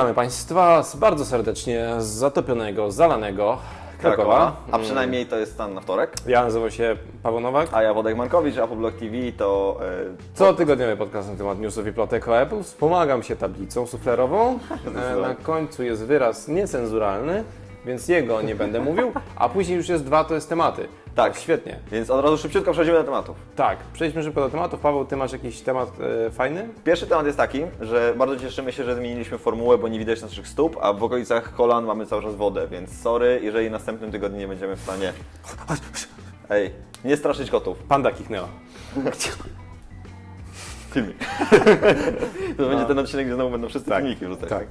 Witamy Państwa bardzo serdecznie z zatopionego, zalanego Krakowa. A przynajmniej to jest stan na wtorek. Ja nazywam się Paweł Nowak. A ja Wodek Markowicz, Apple Blog TV to... e, Co tygodniowy podcast na temat newsów i plotek o Apple. Wspomagam się tablicą suflerową. E, Na końcu jest wyraz niecenzuralny, więc jego nie będę mówił, a później już jest dwa, to jest tematy. Tak. Świetnie. Więc od razu szybciutko przechodzimy do tematów. Tak, przejdźmy szybko do tematów. Paweł, ty masz jakiś temat e, fajny? Pierwszy temat jest taki, że bardzo cieszymy się, że zmieniliśmy formułę, bo nie widać naszych stóp, a w okolicach kolan mamy cały czas wodę, więc sorry, jeżeli następnym tygodniu nie będziemy w stanie... Ej, nie straszyć kotów. Panda kichnęła. Filmik. to będzie ten odcinek, gdzie znowu będą wszyscy filmiki wrzucać. Tak.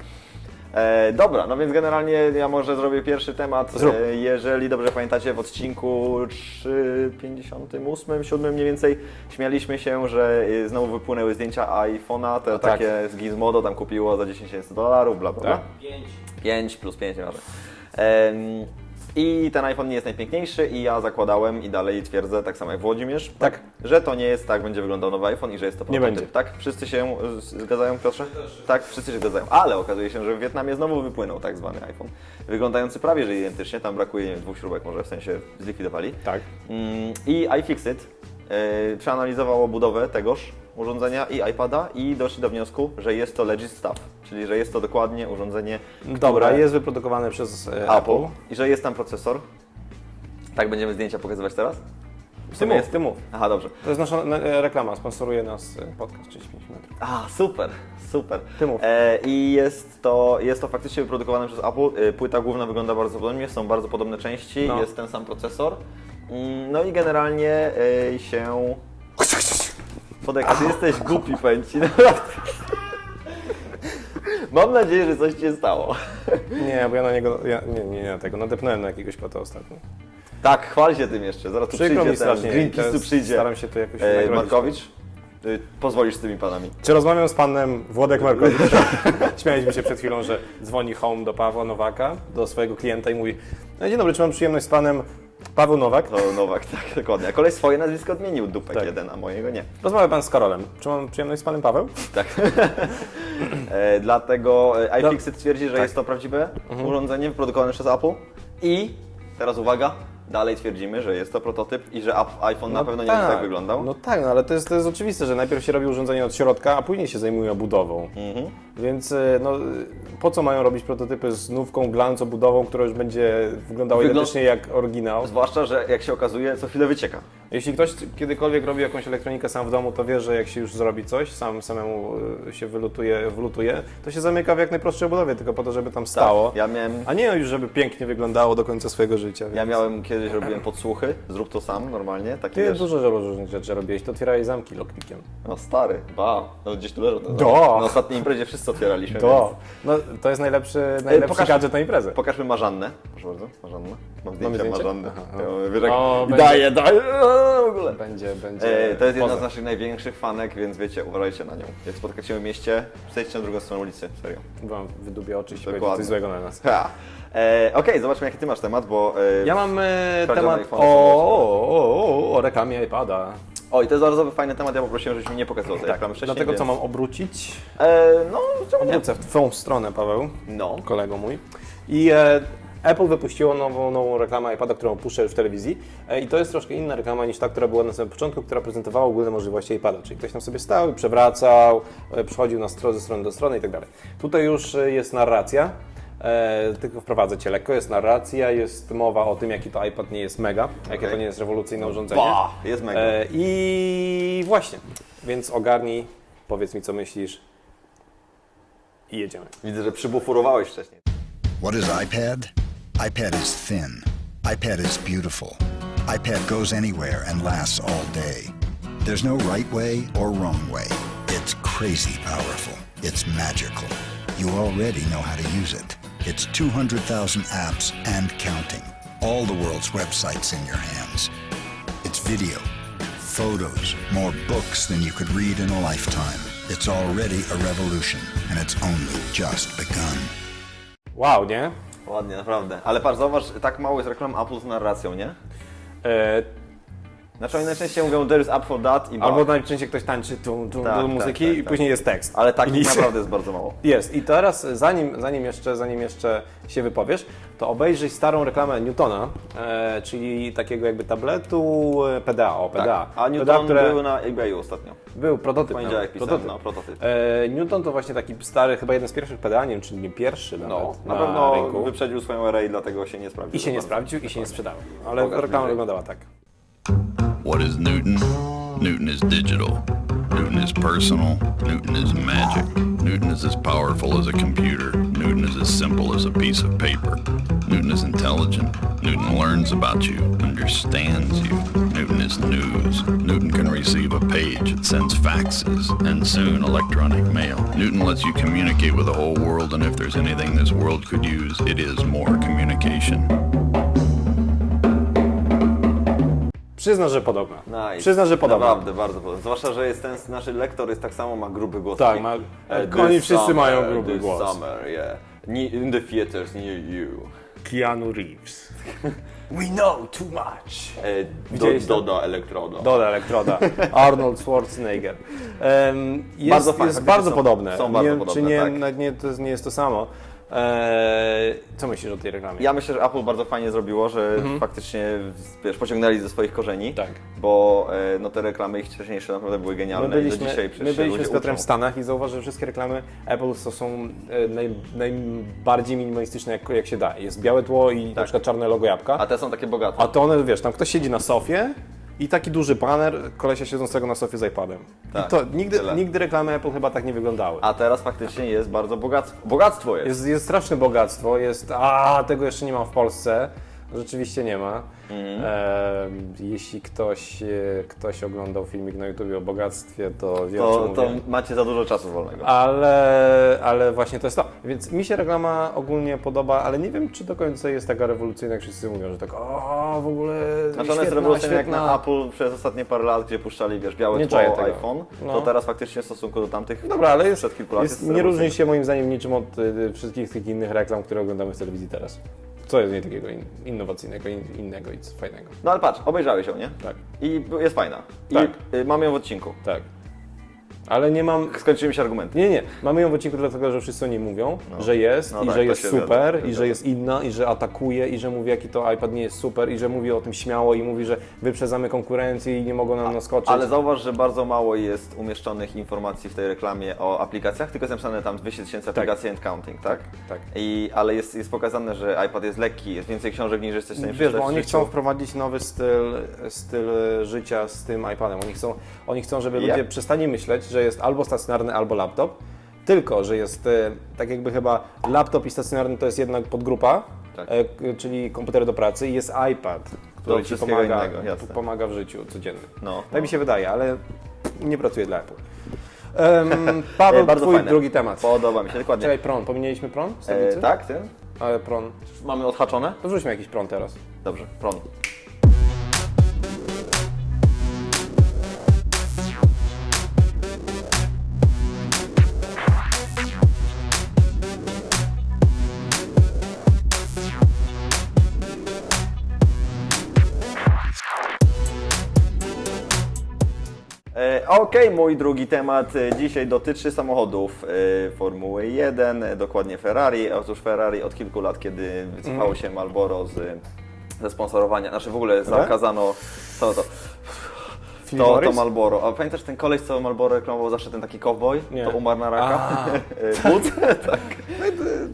E, dobra, no więc generalnie ja może zrobię pierwszy temat. Zrób. E, jeżeli dobrze pamiętacie, w odcinku 358, 7 mniej więcej śmialiśmy się, że e, znowu wypłynęły zdjęcia iPhone'a, te No tak. takie z Gizmodo tam kupiło za 10 tysięcy dolarów, bla bla bla. Tak. 5 plus 5, nieważne. Em, I ten iPhone nie jest najpiękniejszy i ja zakładałem i dalej twierdzę, tak samo jak Włodzimierz, Tak. że to nie jest tak, będzie wyglądał nowy iPhone i że jest to Nie prototyp. będzie. Tak? Wszyscy się y, zgadzają, Piotrze? Tak, wszyscy się zgadzają. Ale okazuje się, że w Wietnamie znowu wypłynął tak zwany iPhone, wyglądający prawie że identycznie, tam brakuje nie wiem, dwóch śrubek może, w sensie zlikwidowali. Tak. Mm, I iFixit yy, przeanalizowało budowę tegoż urządzenia i iPada i doszli do wniosku, że jest to legit stuff, czyli że jest to dokładnie urządzenie, Dobra, które- jest wyprodukowane przez e, Apple Apple. i że jest tam procesor. Tak będziemy zdjęcia pokazywać teraz? W Ty mów, jest. ty mów. Aha, dobrze. To jest nasza e, reklama, sponsoruje nas e, podcast 35 metrów. A, super, super. Ty mów. E, I jest to, jest to faktycznie wyprodukowane przez Apple. Płyta główna wygląda bardzo podobnie, są bardzo podobne części, No. jest ten sam procesor. Mm, No i generalnie się... Podek, a ty jesteś głupi, powiem ci. Mam nadzieję, że coś ci się stało. Nie, bo ja na niego, ja, nie, nie, nie na tego, nadepnąłem na jakiegoś kota ostatnio. Tak, chwal się tym jeszcze. Zaraz tu Przykro przyjdzie mi ten strasznie. Greenpeace'u teraz przyjdzie. Staram się to jakoś E, nagrodzić. Markowicz, y, pozwolisz z tymi panami. Czy rozmawiam z panem Włodek Markowicz? Śmialiśmy się przed chwilą, że dzwoni home do Pawła Nowaka, do swojego klienta i mówi no, Dzień dobry, czy mam przyjemność z panem Paweł Nowak? To Nowak, tak, dokładnie. A kolej swoje nazwisko odmienił, dupek Tak. jeden, a mojego nie. Rozmawia pan z Karolem. Czy mam przyjemność z panem Paweł? Tak. e, dlatego e, iFixit twierdzi, że Tak. jest to prawdziwe Mhm. urządzenie wyprodukowane przez Apple i teraz uwaga, dalej twierdzimy, że jest to prototyp i że iPhone na pewno nie będzie tak wyglądał. No tak, no ale to jest, to jest oczywiste, że najpierw się robi urządzenie od środka, a później się zajmują budową. Mhm. Więc e, no, po co mają robić prototypy z nówką, glancobudową, która już będzie wyglądała Wyglą- identycznie jak oryginał? Zwłaszcza, że jak się okazuje, co chwilę wycieka. Jeśli ktoś kiedykolwiek robi jakąś elektronikę sam w domu, to wie, że jak się już zrobi coś, sam samemu e, się wylutuje, wlutuje, to się zamyka w jak najprostszej obudowie, tylko po to, żeby tam stało. Tak, ja miałem A nie już, żeby pięknie wyglądało do końca swojego życia. Ja więc- miałem kiedyś robiłem podsłuchy, zrób to sam normalnie, taki Ty wiesz, dużo różnych rzeczy robiłeś, to otwierałeś zamki lockpickiem. no stary, ba, no gdzieś tu leżą. Do. Na ostatniej imprezie wszyscy otwieraliśmy, To, no, to jest najlepszy, najlepszy pokaż- gadżet na imprezę. więc pokażmy Marzannę, proszę bardzo, Marzannę, mam zdjęcie, zdjęcie? Marzanny, Aha, ja mówię, wiesz, jak O, daje, eee, w ogóle. Będzie, będzie. E, to jest jedna z naszych największych fanek, więc wiecie, uważajcie na nią. Jak spotkacie ją w mieście, przejdźcie na drugą stronę ulicy, serio. Wam wydubię oczy, jeśli będzie Dokładnie. coś złego na nas. Ha. E, Okej, zobaczmy jaki ty masz temat, bo... E, Ja mam e, Sprawdzone temat o, iPhone są o, o, o, o reklamie iPada. O, i to jest bardzo fajny temat, ja poprosiłem, żebyś mi nie pokazał tej reklamy wcześniej, Dlatego co więc... mam obrócić? E, no, czemu nie? Obrócę w Twą stronę, Paweł, No. kolego mój. I e, Apple wypuściło nową, nową reklamę iPada, którą puszczę już w telewizji. E, I to jest troszkę inna reklama niż ta, która była na samym początku, która prezentowała ogólne możliwości iPada. Czyli ktoś tam sobie stał i przewracał, e, przechodził na stronę, ze strony do strony i tak dalej. Tutaj już e, jest narracja. E, tylko wprowadzę Cię lekko, jest narracja, jest mowa o tym, jaki to iPad nie jest mega, jakie Okej. to nie jest rewolucyjne urządzenie. Ba, jest mega. E, I właśnie, więc ogarnij, powiedz mi co myślisz i jedziemy. Widzę, że przybufurowałeś wcześniej. What is iPad? iPad is thin. iPad is beautiful. iPad goes anywhere and lasts all day. There's no right way or wrong way. It's crazy powerful. It's magical. You already know how to use it. It's 200,000 apps and counting. All the world's websites in your hands. It's video, photos, more books than you could read in a lifetime. It's already a revolution, and it's only just begun. Wow, nie? Ładnie, naprawdę. Ale patrz, zauważ, tak mało jest reklam Apple z narracją, nie? E, Znaczy oni najczęściej mówią there is up for that i Bach. Albo najczęściej ktoś tańczy tu, tu, Tak, do tak, muzyki tak, i tak. później jest tekst. Ale tak I- naprawdę jest bardzo mało. Jest. I teraz, zanim, zanim, jeszcze, zanim jeszcze się wypowiesz, to obejrzyj starą reklamę Newtona, e, czyli takiego jakby tabletu e, PDA, o PDA. Tak. A Newton PDA, które był na eBayu ostatnio. był prototyp. Poniedziałek nawet, pisałem, prototyp. no, prototyp. E, Newton to właśnie taki stary, chyba jeden z pierwszych PDA, nie wiem czy nie pierwszy nawet No, na, na pewno rynku. wyprzedził swoją erę i dlatego się nie sprawdził. I się nie sprawdził i się nie sprzedał. Ale Pokaż reklama bliżej. wyglądała tak. What is Newton? Newton is digital. Newton is personal. Newton is magic. Newton is as powerful as a computer. Newton is as simple as a piece of paper. Newton is intelligent. Newton learns about you, understands you. Newton is news. Newton can receive a page, it sends faxes, and soon electronic mail. Newton lets you communicate with the whole world, and if there's anything this world could use, it is more communication. Przyzna, że podobna. Nice. Przyzna, że podobna. Naprawdę, bardzo podobna. Zwłaszcza, że jest ten nasz lektor jest tak samo, ma gruby głos. Tak, ma- e, oni wszyscy mają summer, gruby this głos. Summer, yeah. In the theaters near you. Keanu Reeves. We know too much. E, do, to? Doda elektroda. Doda Elektroda, Arnold Schwarzenegger. Em, jest Bardzo fajne, jest bardzo są- podobne. są bardzo nie, podobne, Czy nie, tak. nie, to jest- nie jest to samo. Eee, co myślisz o tej reklamie? Ja myślę, że Apple bardzo fajnie zrobiło, że faktycznie wiesz, pociągnęli ze swoich korzeni, Mhm. Tak. bo e, no, te reklamy ich wcześniejsze naprawdę były genialne My i byliśmy, dzisiaj przecież my byliśmy z Piotrem uczą. w Stanach i zauważ, że wszystkie reklamy Apple to są e, naj, najbardziej minimalistyczne jak, jak się da. Jest białe tło i na przykład czarne logo jabłka. Tak. A te są takie bogate. A to one, wiesz, tam ktoś siedzi na sofie i taki duży baner kolesia siedzącego na sofie z iPadem. Tak, I to nigdy, tyle. nigdy reklamy Apple chyba tak nie wyglądały. A teraz faktycznie jest bardzo bogactwo. Bogactwo jest. Jest, jest straszne bogactwo, jest, a tego jeszcze nie ma w Polsce. Rzeczywiście nie ma. Mhm. E, jeśli ktoś, e, ktoś oglądał filmik na YouTube o bogactwie, to wie o To, czym to mówię. macie za dużo czasu wolnego. Ale, ale właśnie to jest to. Więc mi się reklama ogólnie podoba, ale nie wiem, czy do końca jest taka rewolucyjna, jak wszyscy mówią, że tak o, w ogóle Znaczy ona jest świetna, rewolucyjna jak świetna. na Apple przez ostatnie parę lat, gdzie puszczali, wiesz, białe Nie tło tego. iPhone, No. to teraz faktycznie w stosunku do tamtych Dobra, ale jest, przed kilku lat jest, nie różni się moim zdaniem niczym od y, wszystkich tych innych reklam, które oglądamy w telewizji teraz. Co jest w niej takiego in, innowacyjnego, in, innego i fajnego? No ale patrz, obejrzałeś ją, nie? Tak, I jest fajna. I Tak. y, mamy ją w odcinku. tak. Ale nie mam. Skończyły mi się argumenty. Nie, nie. Mamy ją w odcinku dlatego, że wszyscy o niej mówią, że jest No i tak, że to jest się super zgadza, i że jest inna i że atakuje i że mówi jaki to iPad nie jest super i że mówi o tym śmiało i mówi, że wyprzedzamy konkurencję i nie mogą nam naskoczyć. Ale zauważ, że bardzo mało jest umieszczonych informacji w tej reklamie o aplikacjach, tylko jest napisane tam 200 tysięcy aplikacji and counting, tak? tak. I, ale jest, jest pokazane, że iPad jest lekki, jest więcej książek niż jesteś w stanie Wiesz, bo w oni życiu. chcą wprowadzić nowy styl, styl życia z tym iPadem. Oni chcą, oni chcą żeby Jak? ludzie przestali myśleć, że jest albo stacjonarny, albo laptop, tylko, że jest e, tak jakby chyba laptop i stacjonarny to jest jednak podgrupa, Tak. e, czyli komputer do pracy i jest iPad, który ci pomaga, pomaga w życiu codziennym. No, Tak mi się wydaje, ale nie pracuję dla Apple. Um, Paweł, E, bardzo twój fajne. drugi temat. Podoba mi się, dokładnie. Czekaj, pron. Pominęliśmy z E, tak, ten? Ale pron. Mamy odhaczone? To wrzućmy jakiś pron teraz. Dobrze, pron. E, Okej, mój drugi temat e, dzisiaj dotyczy samochodów e, Formuły 1, e, dokładnie Ferrari. Otóż Ferrari od kilku lat, kiedy wycofało się Marlboro z, ze sponsorowania, znaczy w ogóle zakazano co to, to, to Morris? Marlboro. A pamiętasz ten koleś, co Marlboro reklamował zawsze ten taki cowboy? Nie. To umarł na raka. But? tak.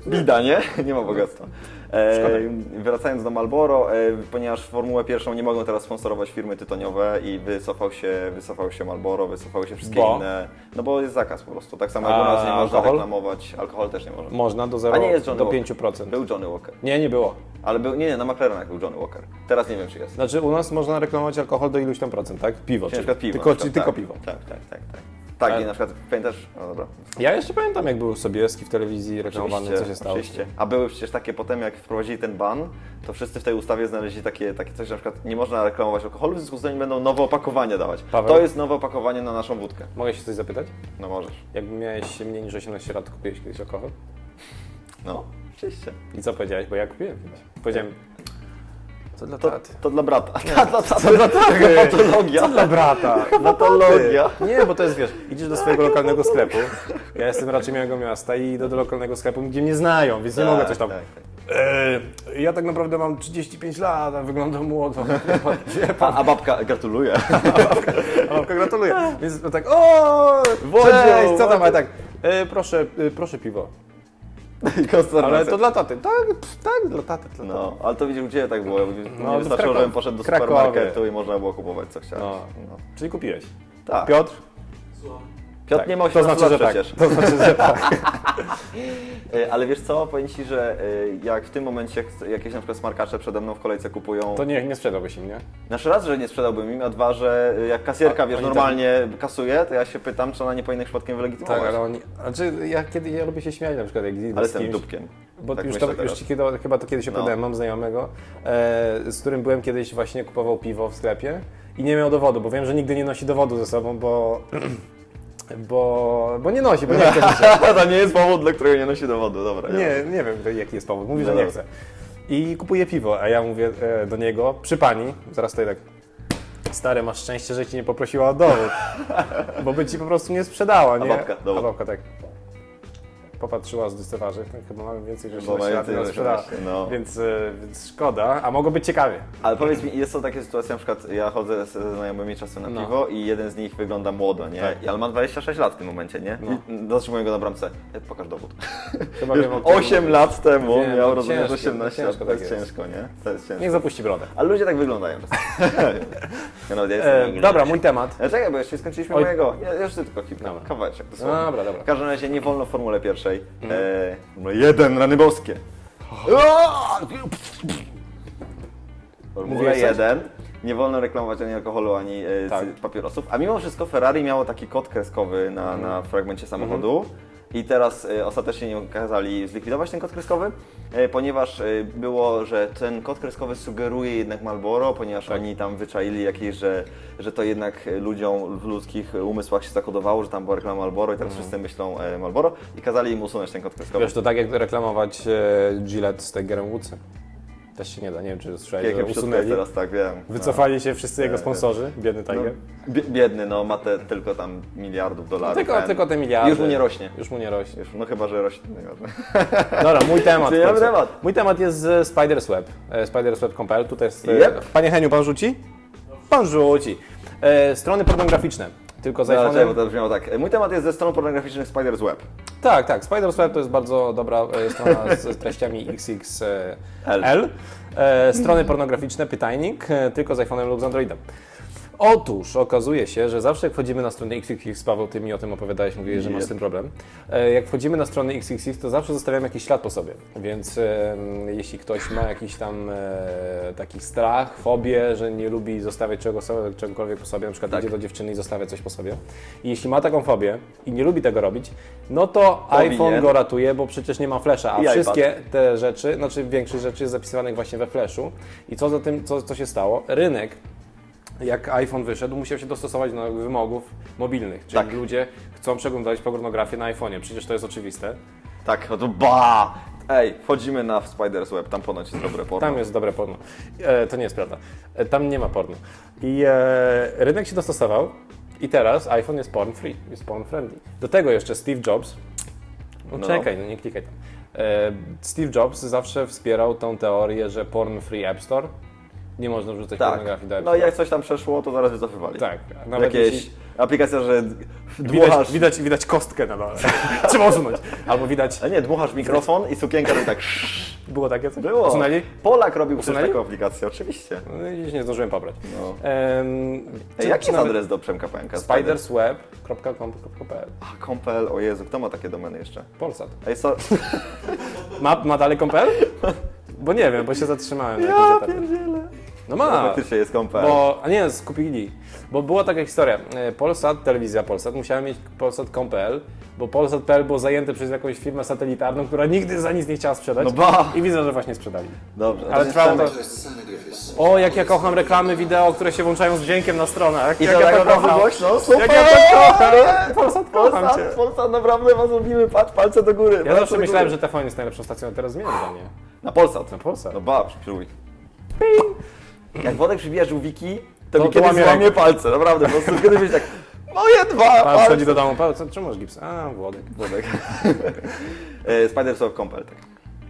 Bida, nie? Nie ma bogactwa. E, wracając do Marlboro, e, ponieważ Formułę pierwszą nie mogą teraz sponsorować firmy tytoniowe i wycofał się, wycofał się Marlboro, wycofały się wszystkie Bo? inne. No bo jest zakaz po prostu. Tak samo jak u nas nie można alkohol? reklamować, alkohol też nie można. Można do, A 0, nie jest Johnny do Walker. 5%. Był Johnny Walker. Nie, nie było. Ale był, nie, nie, na McLarenach był Johnny Walker. Teraz nie wiem czy jest. Znaczy u nas można reklamować alkohol do iluś tam procent, tak? Piwo. Czyli na czyli. przykład piwo. Tylko, na przykład, tylko tak, piwo. Tak, tak, tak. tak. Tak, Ale- i na przykład pamiętasz, no dobra. Ja jeszcze pamiętam jak był Sobieski w telewizji reklamowany, co się stało. Oczywiście. A były przecież takie potem, jak wprowadzili ten ban, to wszyscy w tej ustawie znaleźli takie, takie coś, że na przykład nie można reklamować alkoholu, w związku z tym będą nowe opakowania dawać. Paweł? To jest nowe opakowanie na naszą wódkę. Mogę się coś zapytać? No możesz. Jak miałeś mniej niż 18 lat, kupiłeś kiedyś alkohol? No, oczywiście. I co powiedziałeś? Bo ja kupiłem kiedyś. Powiedziałem, To dla To, taty. to dla brata. To dla taty. Patologia. Co dla brata? Patologia. Nie, bo to jest, wiesz, idziesz do swojego lokalnego sklepu, ja jestem raczej małego miasta i idę do lokalnego sklepu, gdzie mnie znają, więc nie mogę coś tam... Tak, tak. Eee, ja tak naprawdę mam 35 lat, a wyglądam młodo. Wie pan, A, a babka, gratuluję. a babka gratuluję. Więc no tak, o, cześć, co tam, ale tak, e, proszę, e, proszę piwo. Ale to dla taty. Tak, pff, tak, dla taty. Dla taty. No, ale to widzisz, gdzie tak było? No, nie to w wystarczyło, Krakowie. żebym poszedł do Krakowie. supermarketu i można było kupować, co chciałeś. No. No. Czyli kupiłeś. Tak. Piotr? Piotr Tak. nie ma To 18 znaczy, że lat tak. przecież. To znaczy, że tak. E, Ale wiesz co, powiem Ci, że e, jak w tym momencie jakieś na przykład smarkacze przede mną w kolejce kupują... To nie, nie sprzedałbyś im, nie? Znaczy raz, że nie sprzedałbym im, a dwa, że e, jak kasjerka, A, wiesz, normalnie kasuje, to ja się pytam, czy ona nie powinna ich przypadkiem wylegitymować. Tak, ale oni. Znaczy, ja kiedy ja lubię się śmiać na przykład, jak Ale z kimś, dupkiem. Bo Tak już, to, już ci kiedy, chyba to kiedyś opowiadałem, mam znajomego, e, z którym byłem kiedyś właśnie kupował piwo w sklepie i nie miał dowodu, bo wiem, że nigdy nie nosi dowodu ze sobą, bo. Bo, bo nie nosi, bo nie chce to nie jest powód, dla którego nie nosi dowodu, dobra. Nie, nie wiem jaki jest powód. Mówi, że nie chce. I kupuje piwo, a ja mówię e, do niego, przy pani, zaraz tutaj tak. Stary, masz szczęście, że ci nie poprosiła o dowód, bo by ci po prostu nie sprzedała, nie? babka, dowód. A babka tak. Popatrzyła z dystewarzy, tak chyba mamy więcej niż Bo ma 16 lat, więcej nie niż sprzedała. 18, no. Więc, e, więc szkoda, a mogło być ciekawie. Ale powiedz mi, jest to takie sytuacje, na przykład ja chodzę ze znajomymi czasem na No. piwo i jeden z nich wygląda młodo, nie? Tak. Ale ma 26 lat w tym momencie, nie? No. I zatrzymuję go na bramce. E, Pokaż dowód. Chyba wiem, o którym 8 mówisz. lat temu Wiem, miał, no rozumiesz, ciężko, 18 no lat. ciężko To jest tak jest. ciężko, nie? To jest ciężko. Niech zapuści brodę. Ale ludzie tak wyglądają czasem. ja nawet ja E, dobra, mój temat. E, Czekaj, bo jeszcze nie skończyliśmy Oj. mojego. Ja, jeszcze tylko kilka. Dobra. Kawałeczek dosłownie. Dobra, dobra. W każdym razie nie wolno w Formule pierwszej. E, 1, rany boskie. Mówiłeś coś? 1. Nie wolno reklamować ani alkoholu, ani e, Tak. cy- papierosów. A mimo wszystko Ferrari miało taki kod kreskowy na, na fragmencie samochodu. I teraz e, ostatecznie nie kazali zlikwidować ten kod kreskowy, e, ponieważ e, było, że ten kod kreskowy sugeruje jednak Marlboro, ponieważ oni tam wyczaili jakieś, że, że to jednak ludziom w ludzkich umysłach się zakodowało, że tam była reklama Marlboro i teraz wszyscy myślą Marlboro i kazali im usunąć ten kod kreskowy. Wiesz, to tak jak reklamować Gillette z Tigerem Woodsem. Też się nie da, nie wiem czy słyszałeś, Jakie że usunęli. teraz, tak wiem. Wycofali się wszyscy jego sponsorzy, biedny No, Tiger. bie- biedny, no ma te, tylko tam miliardów dolarów. tylko, ten. tylko te miliardy. Już mu nie rośnie. Już mu nie rośnie. Już, no chyba, że rośnie. Dobra, mój temat. Temat. Mój temat jest z Spider's Web. E, Spider's Web.pl. Tutaj jest. e, Yep. Panie Heniu, pan rzuci? Pan rzuci. E, strony pornograficzne. Tylko z No, iPhone'em. to brzmiało tak. Mój temat jest ze stroną pornograficznych Spider's Web. Tak, tak. Spider's Web to jest bardzo dobra e, strona z treściami XXL. E, strony pornograficzne, pytajnik, e, tylko z iPhone'em lub z Androidem. Otóż okazuje się, że zawsze jak wchodzimy na stronę XXX, Paweł, ty mi o tym opowiadałeś, mówiłeś, że masz z tym problem. E, Jak wchodzimy na stronę XXX, to zawsze zostawiamy jakiś ślad po sobie. Więc e, jeśli ktoś ma jakiś tam e, taki strach, fobię, że nie lubi zostawiać czego, czegokolwiek po sobie, na przykład Tak. idzie do dziewczyny i zostawia coś po sobie. I jeśli ma taką fobię i nie lubi tego robić, no to iPhone go ratuje, bo przecież nie ma flasha, a I wszystkie te rzeczy, znaczy większość rzeczy jest zapisywanych właśnie we flashu. I co za tym, co, co się stało? Rynek jak iPhone wyszedł, musiał się dostosować do wymogów mobilnych. Czyli Tak. ludzie chcą przeglądać pornografię na iPhone'ie, przecież to jest oczywiste. Tak, no to ba! Ej, wchodzimy na Spider's Web, tam ponoć jest dobre porno. Tam jest dobre porno. E, to nie jest prawda. E, tam nie ma porno. I e, rynek się dostosował i teraz iPhone jest porn free, jest porn friendly. Do tego jeszcze Steve Jobs, no, No. czekaj, no nie klikaj tam. E, Steve Jobs zawsze wspierał tą teorię, że porn free App Store nie można wrzucać Tak. pornografii do App No Store. i jak coś tam przeszło, to zaraz wycofywali. Tak, nawet Jakieś jeśli- aplikacja, że Widać, dmuchasz... widać, widać kostkę na dole. Trzeba usunąć. Albo widać. A nie, dmuchasz mikrofon i sukienka to tak Było takie coś? było. Usunęli? Polak robił przecież Usunęli? taką aplikację, oczywiście. No i nie zdążyłem pobrać. No. Ej, jaki jest adres do Przemka Pęka? Spidersweb.com.pl A, Kompel, o Jezu, kto ma takie domeny jeszcze? Polsat. Ej, so... Ma, ma dalej kompel? Bo nie wiem, bo się zatrzymałem na jakimś etapie. No ma. Faktycznie jest Kompel. Bo, a nie, skupili. Bo była taka historia. E, Polsat, telewizja Polsat, musiała mieć Polsat.pl, bo Polsat.pl było zajęte przez jakąś firmę satelitarną, która nigdy za nic nie chciała sprzedać. No ba! I widzę, że właśnie sprzedali. Dobrze. Ale trwało to... O, jak ja kocham reklamy wideo, które się włączają z dźwiękiem na stronach. I jak to ja tak naprawdę głośno, super! Jak ja to kocham! Polsat, kocham Polsat, cię. Polsat, naprawdę was lubimy, patrz, palce do góry. Ja zawsze myślałem, góry. że TVN jest najlepszą stacją, a teraz zmieniam zdanie. Na Polsat. Na Polsat. No ba, spróbuj. Jak Wodek przybija żółwiki, To- to, mi to kiedyś łamie złamie rękę. palce, naprawdę. Po prostu kiedyś będzie tak, moje dwa Pan palce. wchodzi do domu, Paweł, co, czemu masz gips? A, Włodek. Wodek. E, Spiders of Compel, tak.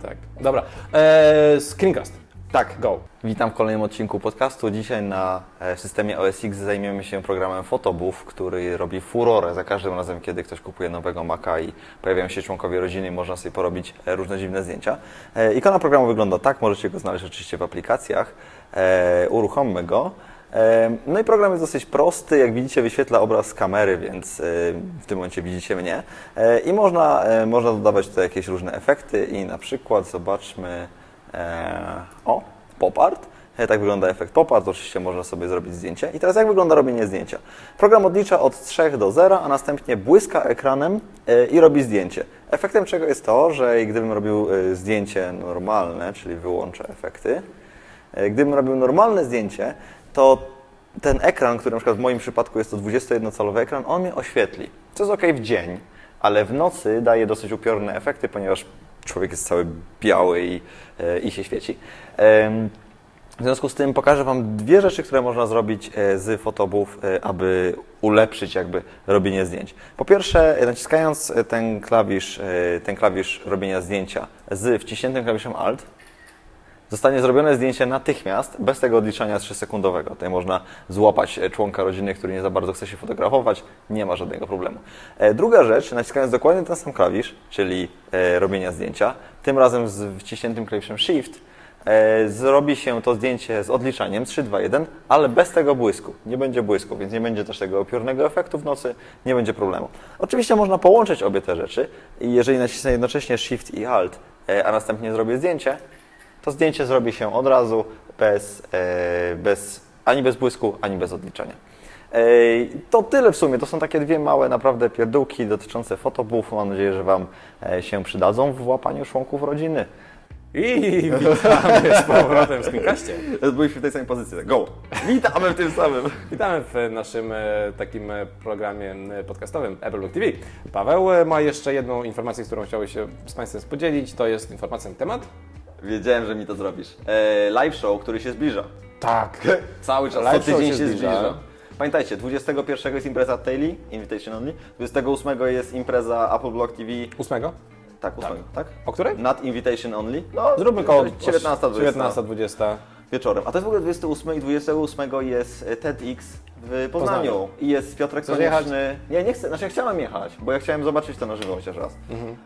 Tak. Dobra. Eee, screencast. Tak, Go. Witam w kolejnym odcinku podcastu. Dzisiaj na e, systemie OS X zajmiemy się programem Photobooth, który robi furorę za każdym razem, kiedy ktoś kupuje nowego Maca i pojawiają się członkowie rodziny i można sobie porobić e, różne dziwne zdjęcia. E, Ikona programu wygląda tak, możecie go znaleźć oczywiście w aplikacjach. E, Uruchommy go. E, No i program jest dosyć prosty, jak widzicie wyświetla obraz kamery, więc e, w tym momencie widzicie mnie. I można, można dodawać tutaj jakieś różne efekty i na przykład zobaczmy o, pop art. E, Tak wygląda efekt pop art. Oczywiście można sobie zrobić zdjęcie. I teraz jak wygląda robienie zdjęcia? Program odlicza od 3 do 0, a następnie błyska ekranem i robi zdjęcie. Efektem czego jest to, że gdybym robił zdjęcie normalne, czyli wyłączę efekty, gdybym robił normalne zdjęcie, to ten ekran, który na przykład w moim przypadku jest to 21-calowy ekran, on mnie oświetli. Co jest ok w dzień, ale w nocy daje dosyć upiorne efekty, ponieważ człowiek jest cały biały i, e, i się świeci. W związku z tym pokażę Wam dwie rzeczy, które można zrobić e, z fotobów, e, aby ulepszyć jakby robienie zdjęć. Po pierwsze, e, naciskając e, ten klawisz, e, ten klawisz robienia zdjęcia z wciśniętym klawiszem Alt, Zostanie zrobione zdjęcie natychmiast, bez tego odliczania 3-sekundowego. Tutaj można złapać e, członka rodziny, który nie za bardzo chce się fotografować, nie ma żadnego problemu. E, Druga rzecz, naciskając dokładnie ten sam klawisz, czyli e, robienia zdjęcia, tym razem z wciśniętym klawiszem Shift, zrobi się to zdjęcie z odliczaniem 3, 2, 1, ale bez tego błysku. Nie będzie błysku, więc nie będzie też tego opiornego efektu w nocy, nie będzie problemu. Oczywiście można połączyć obie te rzeczy i jeżeli nacisnę jednocześnie Shift i Alt, a następnie zrobię zdjęcie, to zdjęcie zrobi się od razu bez, e, bez ani bez błysku, ani bez odliczenia. E, to tyle w sumie. To są takie dwie małe naprawdę pierdółki dotyczące fotobów. Mam nadzieję, że Wam e, się przydadzą w łapaniu członków rodziny. I witamy z powrotem w screencastie. Byliśmy w tej samej pozycji. tak, Go! Witamy w tym samym. Witamy w naszym takim programie podcastowym Apple Book TV. Paweł ma jeszcze jedną informację, z którą chciałby się z Państwem podzielić. To jest informacja na temat. Wiedziałem, że mi to zrobisz. E, live show, który się zbliża. Tak. Cały czas, Live co show tydzień się się zbliża. zbliża. Pamiętajcie, 21 jest impreza Taily, Invitation Only, 28 jest impreza Apple Block TV, Ósmego? tak, 8, tak? O której? Not Invitation Only. No, Zróbmy koło 19-20 19-20. wieczorem. A to jest w ogóle 28 i 28 jest e, TEDx w Poznaniu. Poznaniu. I jest Piotrek Chcesz Konieczny. Nie, nie chcę, znaczy ja chciałem jechać, bo ja chciałem zobaczyć to na żywo chociaż raz.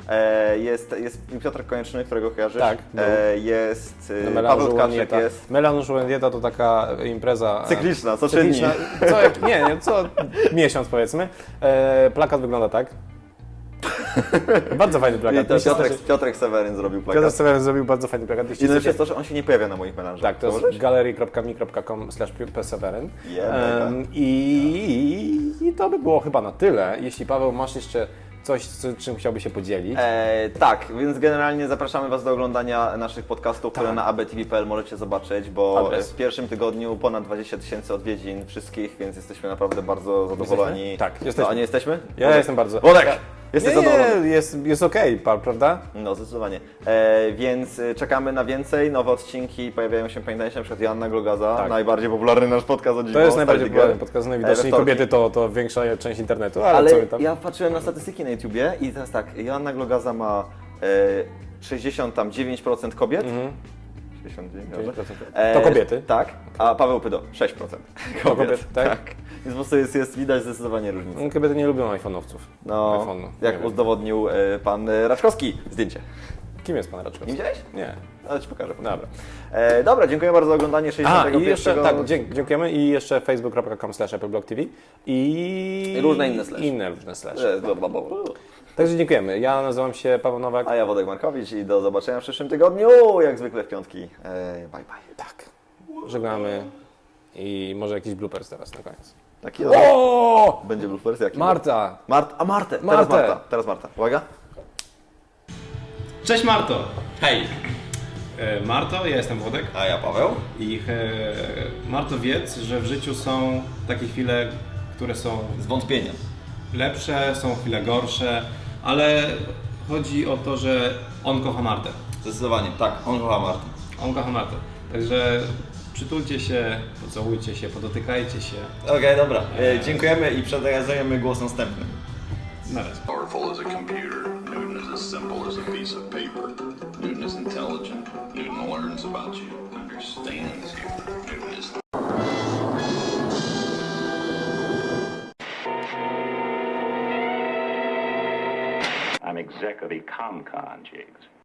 E, jest, jest Piotrek Konieczny, którego kojarzysz. Tak, był. e, jest e, Paweł Łanieta. jest. Melange Łanieta to taka impreza... e, Cykliczna, co trzy cykliczna. Co, jak, nie, nie, co miesiąc powiedzmy. E, plakat wygląda tak. Bardzo fajny plakat. się Piotrek, strasznie- Piotrek Seweryn zrobił plakat. Piotr Seweryn zrobił bardzo fajny plakat. I najlepsze chcecie- jest to, że on się nie pojawia na moich melanżach. Tak, to jest galerii.mi.com slash pseweryn. Yeah, Em, i, I to by było chyba na tyle. Jeśli Paweł masz jeszcze coś, z czym chciałby się podzielić. E, tak, więc generalnie zapraszamy Was do oglądania naszych podcastów, które Tak. na abtv.pl możecie zobaczyć, bo Adres. w pierwszym tygodniu ponad 20 tysięcy odwiedzin wszystkich, więc jesteśmy naprawdę bardzo zadowoleni. Jesteśmy? Tak, No, jesteśmy. a nie jesteśmy? Ja Wodek. jestem bardzo. Wodek! Jesteś nie, zadowolony? nie, jest, jest okej, pa- prawda? No, zdecydowanie. E, więc e, czekamy na więcej, nowe odcinki, pojawiają się, pamiętajcie, na przykład Joanna Glogaza, Tak. najbardziej popularny nasz podcast o dziwo, To jest najbardziej popularny podcast. No E, widocznie we wtorki. kobiety to, to większa część internetu, ale, Ale co my tam? ja patrzyłem na statystyki na YouTubie i teraz tak, Joanna Glogaza ma e, 69% kobiet. 69, dobrze? 9%. E, To kobiety. Tak, a Paweł Pydo 6% kobiet. kobiet, tak? Więc po prostu jest, jest widać zdecydowanie różnicę. No, Kobiety nie lubią iPhone'owców. No, iPhone'u. Nie jak wiem. udowodnił e, pan e, Raczkowski zdjęcie. Kim jest pan Raczkowski? Nie widziałeś? Nie. Ale ci pokażę. potem. Dobra. E, dobra, dziękuję bardzo za oglądanie A, 61. i jeszcze, tak, dzięk, dziękujemy i jeszcze facebook.com slash appleblogtv i... I różne inne slash. Inne różne slash. E, bla, bla, bla. Także dziękujemy. Ja nazywam się Paweł Nowak. A ja Wodek Markowicz i do zobaczenia w przyszłym tygodniu, jak zwykle w piątki. E, bye bye. Tak. Żegnamy i może jakiś bloopers teraz na koniec. Taki. O! Będzie bloopers jaki? Marta! Mart a Martę, teraz Martę. Marta. Teraz Marta. Uwaga. Cześć Marto! Hej! E, Marto, ja jestem Włodek A ja Paweł. i e, Marto wiedz, że w życiu są takie chwile, które są Z wątpieniem. lepsze, są chwile gorsze, ale chodzi o to, że on kocha Martę. Zdecydowanie, tak. On kocha Martę. On kocha Martę. Także Przytulcie się, pocałujcie się, podotykajcie się. Okej, dobra. E, dziękujemy i przekazujemy głos następnym. Na razie. Powerful as a computer. Newton is as simple as a piece of paper. Newton is intelligent. Newton learns about you, understands you. Newton is I'm exec of Ecomcon, Jiggs.